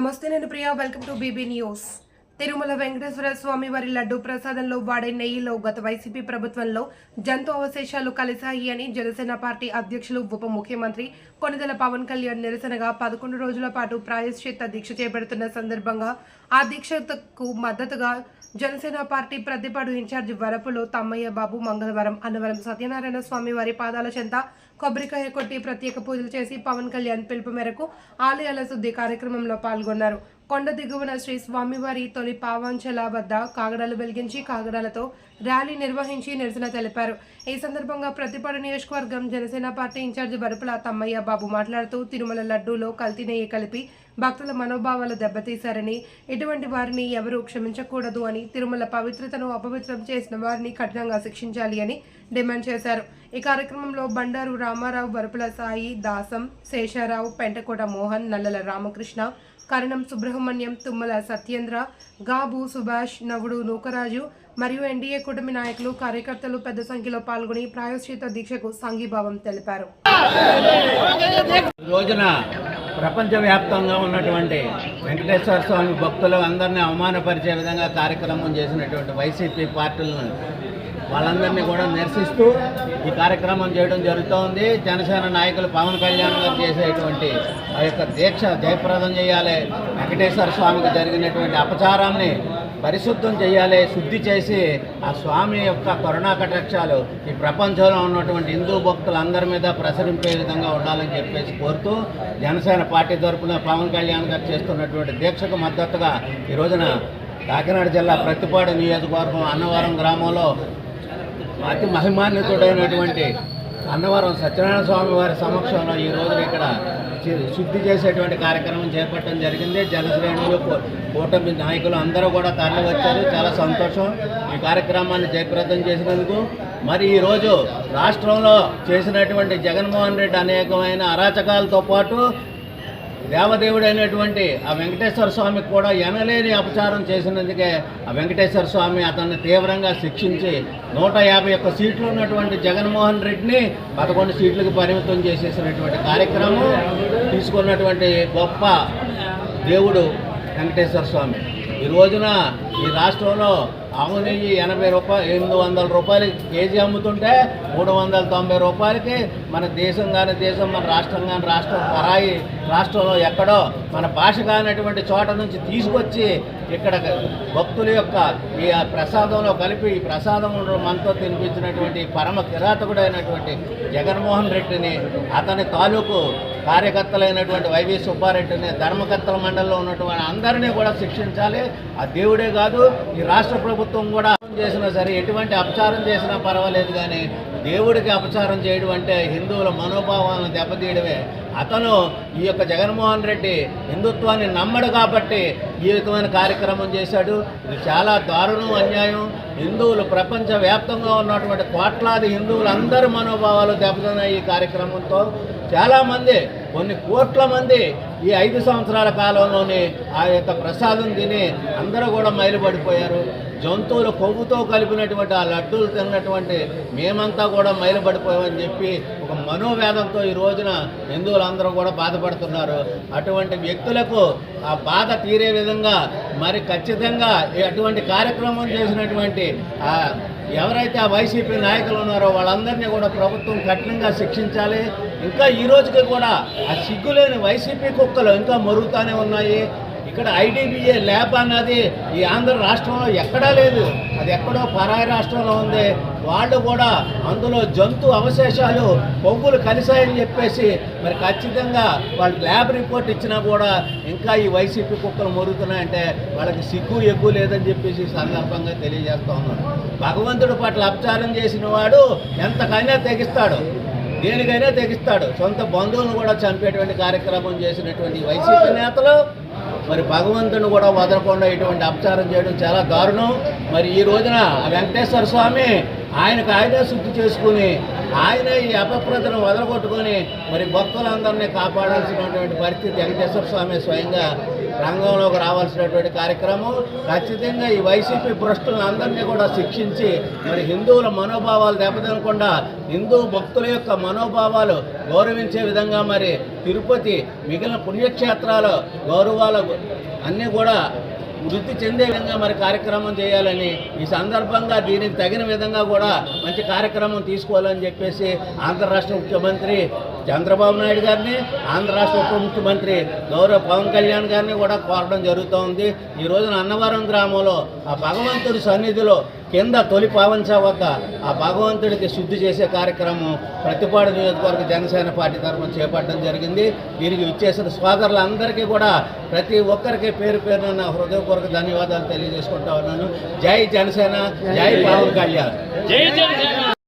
నమస్తే నేను Priya welcome to BB news Tirumala Venkateswara Swamy వారి లడ్డు ప్రసాదంలో వాడే నెయ్యిలో గత వైసీపీ ప్రభుత్వంలో జంతు అవశేషాలు కలిశాయి అని జనసేన పార్టీ అధ్యక్షులు ఉప ముఖ్యమంత్రి కొనిదెల పవన్ కళ్యాణ్ నిరసనగా పదకొండు రోజుల పాటు ప్రాయశ్చిత్త దీక్ష చేపడుతున్న సందర్భంగా ఆ దీక్షకు మద్దతుగా Janasena party Prathipadu in charge Varupula Tammayya Babu మంగళవారం అన్నవరం సత్యనారాయణ స్వామి వారి పాదాల చెంత కొబ్బరికాయ కొట్టి ప్రత్యేక పూజలు చేసి పవన్ కళ్యాణ్ పిలుపు మేరకు ఆలయాల శుద్ధి కార్యక్రమంలో పాల్గొన్నారు. కొండ దిగువన శ్రీ స్వామివారి తొలి పావాంచల వద్ద కాగడాలు వెలిగించి కాగడాలతో ర్యాలీ నిర్వహించి నిరసన తెలిపారు. ఈ సందర్భంగా ప్రతిపాడు నియోజకవర్గం Janasena party in charge Varupula Tammayya Babu మాట్లాడుతూ తిరుమల లడ్డూలో కల్తీ నెయ్యి కలిపి భక్తుల మనోభావాలు దెబ్బతీశారని ఇటువంటి వారిని ఎవరూ క్షమించకూడదు అని తిరుమల పవిత్రతను అపవిత్రం చేసిన వారిని కఠినంగా శిక్షించాలి అని డిమాండ్ చేశారు. ఈ కార్యక్రమంలో బండారు రామారావు బరుపుల సాయి దాసం శేషారావు పెంటకోట మోహన్ నల్లల రామకృష్ణ కరణం సుబ్రహ్మణ్యం తుమ్మల సత్యేంద్ర గాబు సుభాష్ నవుడు నూకరాజు మరియు ఎన్డీఏ కూటమి నాయకులు కార్యకర్తలు పెద్ద సంఖ్యలో పాల్గొని ప్రాయశ్చిత దీక్షకు సంఘీభావం తెలిపారు. ఈ రోజున ప్రపంచవ్యాప్తంగా ఉన్నటువంటి వెంకటేశ్వర స్వామి భక్తులు అందరినీ అవమానపరిచే విధంగా కార్యక్రమం చేసినటువంటి వైసీపీ పార్టీలను వాళ్ళందరినీ కూడా నిరసిస్తూ ఈ కార్యక్రమం చేయడం జరుగుతోంది. జనసేన నాయకులు పవన్ కళ్యాణ్ గారు చేసేటువంటి ఆ యొక్క దీక్ష జయప్రదం చేయాలి. వెంకటేశ్వర స్వామికి జరిగినటువంటి అపచారాన్ని పరిశుద్ధం చేయాలి శుద్ధి చేసి ఆ స్వామి యొక్క కరుణా కటాక్షాలు ఈ ప్రపంచంలో ఉన్నటువంటి హిందూ భక్తులందరి మీద ప్రసరింపే విధంగా ఉండాలని చెప్పేసి కోరుతూ జనసేన పార్టీ తరఫున పవన్ కళ్యాణ్ గారు చేస్తున్నటువంటి దీక్షకు మద్దతుగా ఈ రోజున కాకినాడ జిల్లా ప్రతిపాడు నియోజకవర్గం అన్నవరం గ్రామంలో అతి మహిమాన్వితుడైనటువంటి అన్నవరం సత్యనారాయణ స్వామి వారి సమక్షంలో ఈ రోజున ఇక్కడ శుద్ధి చేసేటువంటి కార్యక్రమం చేపట్టడం జరిగింది. జనశ్రేణులు కూటమి నాయకులు అందరూ కూడా తరలి వచ్చారు. చాలా సంతోషం ఈ కార్యక్రమాన్ని జయప్రదం చేసినందుకు. మరి ఈరోజు రాష్ట్రంలో చేసినటువంటి జగన్మోహన్ రెడ్డి అనేకమైన అరాచకాలతో పాటు దేవదేవుడైనటువంటి ఆ వెంకటేశ్వర స్వామికి కూడా ఎనలేని అపచారం చేసినందుకే ఆ వెంకటేశ్వర స్వామి అతన్ని తీవ్రంగా శిక్షించి నూట యాభై ఒక్క సీట్లు ఉన్నటువంటి జగన్మోహన్ రెడ్డిని పదకొండు సీట్లకు పరిమితం చేసేసినటువంటి కార్యక్రమం తీసుకున్నటువంటి గొప్ప దేవుడు వెంకటేశ్వర స్వామి. ఈ రోజున ఈ రాష్ట్రంలో ఆవు నెయ్యి ఎనభై రూపాయలు ఎనిమిది వందల రూపాయలు కేజీ అమ్ముతుంటే మూడు వందల తొంభై రూపాయలకి మన దేశం కానీ దేశం మన రాష్ట్రం కానీ రాష్ట్రం పరాయి రాష్ట్రంలో ఎక్కడో మన భాష కానటువంటి చోట నుంచి తీసుకొచ్చి ఇక్కడ భక్తుల యొక్క ఈ ప్రసాదంలో కలిపి ఈ ప్రసాదం మనతో తినిపించినటువంటి పరమ కిరాతకుడైనటువంటి జగన్మోహన్ రెడ్డిని అతని తాలూకు కార్యకర్తలైనటువంటి వైవి సుబ్బారెడ్డిని ధర్మకర్తల మండలిలో ఉన్నటువంటి అందరినీ కూడా శిక్షించాలి. ఆ దేవుడే కాదు ఈ రాష్ట్ర ప్రభుత్వం కూడా చేసినా సరే ఎటువంటి అపచారం చేసినా పర్వాలేదు కానీ దేవుడికి అపచారం చేయడం అంటే హిందువుల మనోభావాలను దెబ్బతీయడమే. అతను ఈ యొక్క జగన్మోహన్ రెడ్డి హిందుత్వాన్ని నమ్మడు కాబట్టి ఈ విధమైన కార్యక్రమం చేశాడు. ఇది చాలా దారుణం అన్యాయం. హిందువులు ప్రపంచవ్యాప్తంగా ఉన్నటువంటి కోట్లాది హిందువులందరి మనోభావాలు దెబ్బతిన్నాయి ఈ కార్యక్రమంతో. చాలామంది కొన్ని కోట్ల మంది ఈ ఐదు సంవత్సరాల కాలంలోనే ఆ యొక్క ప్రసాదం తిని అందరూ కూడా మైలుపడిపోయారు. జంతువుల కొవ్వుతో కలిపినటువంటి ఆ లడ్డూలు తిన్నటువంటి మేమంతా కూడా మైలుపడిపోయామని చెప్పి ఒక మనోవేదంతో ఈ రోజున హిందువులందరూ కూడా బాధపడుతున్నారు. అటువంటి వ్యక్తులకు ఆ బాధ తీరే విధంగా మరి ఖచ్చితంగా అటువంటి కార్యక్రమం చేసినటువంటి ఆ ఎవరైతే ఆ వైసీపీ నాయకులు ఉన్నారో వాళ్ళందరినీ కూడా ప్రభుత్వం కఠినంగా శిక్షించాలి. ఇంకా ఈ రోజుకి కూడా ఆ సిగ్గులేని వైసీపీ కుక్కలు ఇంకా మరుగుతానే ఉన్నాయి. ఇక్కడ ఐటీబీఏ ల్యాబ్ అన్నది ఈ ఆంధ్ర రాష్ట్రంలో ఎక్కడా లేదు. అది ఎక్కడో పరాయి రాష్ట్రంలో ఉంది. వాళ్ళు కూడా అందులో జంతు అవశేషాలు కొవ్వులు కలిశాయని చెప్పేసి మరి ఖచ్చితంగా వాళ్ళు ల్యాబ్ రిపోర్ట్ ఇచ్చినా కూడా ఇంకా ఈ వైసీపీ కుక్కలు మొరుగుతున్నాయంటే వాళ్ళకి సిగ్గు ఎగ్గు లేదని చెప్పేసి సందర్భంగా తెలియజేస్తా ఉన్నాను. భగవంతుడి పట్ల అపచారం చేసిన వాడు ఎంతకైనా తెగిస్తాడు. దేనికైనా తెగిస్తాడు. సొంత బంధువులను కూడా చంపేటువంటి కార్యక్రమం చేసినటువంటి వైసీపీ నేతలు మరి భగవంతుని కూడా వదలకుండా ఇటువంటి అపచారం చేయడం చాలా దారుణం. మరి ఈ రోజున ఆ వెంకటేశ్వర స్వామి ఆయనకు ఆయనే శుద్ధి చేసుకుని ఆయన ఈ అపప్రతను వదలగొట్టుకొని మరి భక్తులందరినీ కాపాడాల్సినటువంటి పరిస్థితి వెంకటేశ్వర స్వామి స్వయంగా రంగంలోకి రావాల్సినటువంటి కార్యక్రమం. ఖచ్చితంగా ఈ వైసీపీ భ్రష్టులందరినీ కూడా శిక్షించి మరి హిందువుల మనోభావాలు దెబ్బతినకుండా హిందూ భక్తుల యొక్క మనోభావాలు గౌరవించే విధంగా మరి తిరుపతి మిగిలిన పుణ్యక్షేత్రాలు గౌరవాలు అన్నీ కూడా వృద్ధి చెందే విధంగా మరి కార్యక్రమం చేయాలని ఈ సందర్భంగా దీనికి తగిన విధంగా కూడా మంచి కార్యక్రమం తీసుకోవాలని చెప్పేసి ఆంధ్ర రాష్ట్ర ముఖ్యమంత్రి చంద్రబాబు నాయుడు గారిని ఆంధ్ర రాష్ట్ర ఉప ముఖ్యమంత్రి గౌరవ పవన్ కళ్యాణ్ గారిని కూడా కోరడం జరుగుతూ ఉంది ఈ రోజున అన్నవరం గ్రామంలో ఆ భగవంతుడి సన్నిధిలో కింద తొలి పావంచ వద్ద ఆ భగవంతుడికి శుద్ధి చేసే కార్యక్రమం ప్రతిపాడు నియోజకవర్గ జనసేన పార్టీ తరఫున చేపట్టడం జరిగింది. దీనికి విచ్చేసిన సోదరులందరికీ కూడా ప్రతి ఒక్కరికి పేరు పేరున నా హృదయపూర్వక ధన్యవాదాలు తెలియజేసుకుంటా ఉన్నాను. జై జనసేన జై పవన్ కళ్యాణ్. జై జనసేన.